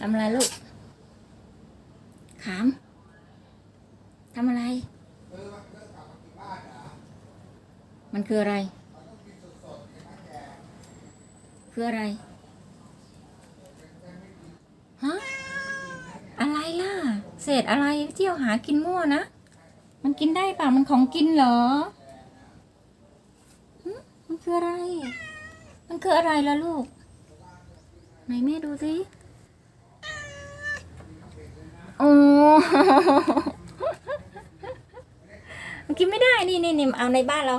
ทำอะไรลูก ขาม ทำอะไร มันคืออะไร คืออะไร ฮะ อะไรล่ะ เศษอะไรเที่ยวหากินมั่วนะ มันกินได้ป่ามันของกินเหรอ มันคืออะไร มันคืออะไรล่ะลูก ไหนแม่ดูสิ โอ้ มันกินไม่ได้นี่นี่นี่เอาในบ้านเรา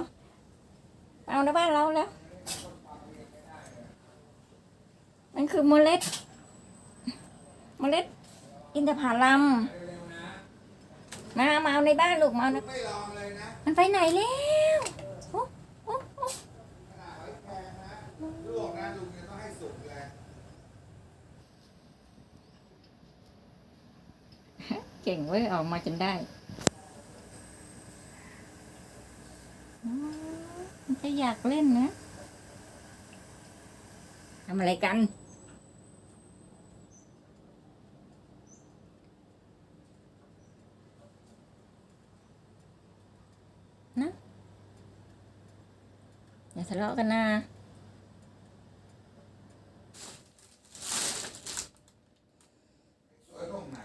เอาในบ้านเราแล้ว มันคือเมล็ด เมล็ด อินทผลัมมามาเอาในบ้านลูกมาเอาในะมันไปไหนแล้วโอ้โอ้โอ้ ขนาดหอยแครงนะลวกนะลุงยังต้องให้สุกเลย เก่งเว้ยออกมาจนได้มันจะอยากเล่นนะทำอะไรกันนะอย่าทะเลาะกันนะ สวยตรงไหน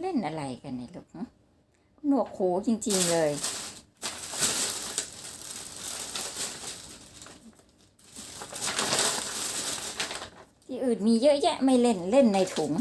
เล่นอะไรกันเนี่ยลูกหนวกหูจริง ๆ เลยที่อื่นมีเยอะแยะไม่เล่นเล่นในถุง